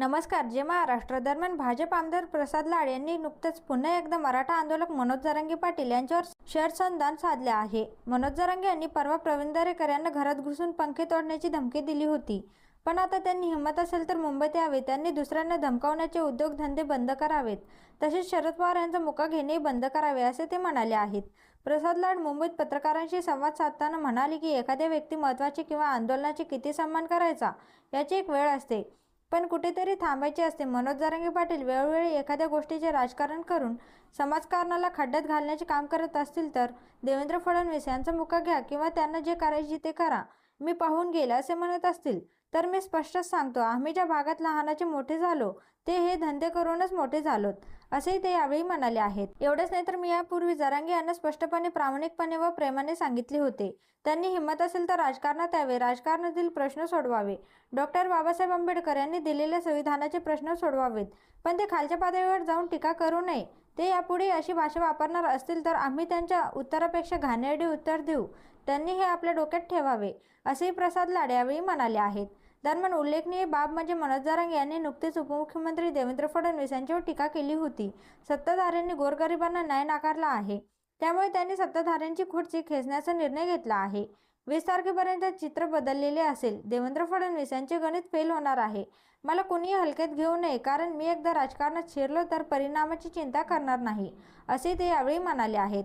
नमस्कार जे महाराष्ट्र दरम्यान भाजप आमदार प्रसाद लाड यांनी नुकतंच पुन्हा एकदा मराठा आंदोलक मनोज जरांगे पाटील यांच्यावर शरसंधान साधले आहे. मनोज जरांगे यांनी परवा प्रवीण दरेकर यांना घरात घुसून पंखे तोडण्याची धमकी दिली होती. पण आता त्यांनी हिंमत असेल तर मुंबईत यावे त्यांनी दुसऱ्यांना धमकावण्याचे उद्योगधंदे बंद करावेत. तसेच शरद पवार यांचा मुका घेणे बंद करावे असे ते म्हणाले आहेत. प्रसाद लाड मुंबईत पत्रकारांशी संवाद साधताना म्हणाले की एखाद्या व्यक्ती महत्त्वाची किंवा आंदोलनाचे किती सन्मान करायचा याची एक वेळ असते. पण कुठेतरी थांबायचे असते. मनोज जारंगे पाटील वेळोवेळी एखाद्या गोष्टीचे राजकारण करून समाजकारणाला खड्ड्यात घालण्याचे काम करत असतील तर देवेंद्र फडणवीस यांचा मुका घ्या किंवा त्यांना जे करायचे ते करा. मी पाहून गेले असे म्हणत असतील. तर मी स्पष्टच सांगतो आम्ही ज्या भागात लहानाचे मोठे झालो ते हे धंदे करूनच मोठे झालोत असेही ते यावेळी म्हणाले आहेत. एवढेच नाही तर मी यापूर्वी जरांगे यांना स्पष्टपणे प्रामाणिकपणे व प्रेमाने सांगितले होते. त्यांनी हिंमत असेल तर राजकारणात यावे राजकारणातील प्रश्न सोडवावे. डॉक्टर बाबासाहेब आंबेडकर यांनी दिलेल्या संविधानाचे प्रश्न सोडवावेत. पण ते खालच्या पातळीवर जाऊन टीका करू नये. ते यापुढे अशी भाषा वापरणार असतील तर आम्ही त्यांच्या उत्तरापेक्षा घाणेरडे उत्तर देऊ. त्यांनी हे आपल्या डोक्यात ठेवावे असेही प्रसाद लाड यावेळी म्हणाले आहेत. दरम्यान उल्लेखनीय बाब म्हणजे मनोज जारंग यांनी नुकतेच उपमुख्यमंत्री देवेंद्र फडणवीस यांच्यावर टीका केली होती. सत्ताधाऱ्यांनी गोरगरिबांना न्याय नाकारला आहे. त्यामुळे त्यांनी सत्ताधाऱ्यांची खुर्ची खेचण्याचा निर्णय घेतला आहे. वीस तारखेपर्यंत चित्र बदललेले असेल. देवेंद्र फडणवीस यांचे गणित फेल होणार आहे. मला कोणीही हलक्यात घेऊ नये कारण मी एकदा राजकारणात शिरलो तर परिणामाची चिंता करणार नाही असे ते यावेळी म्हणाले आहेत.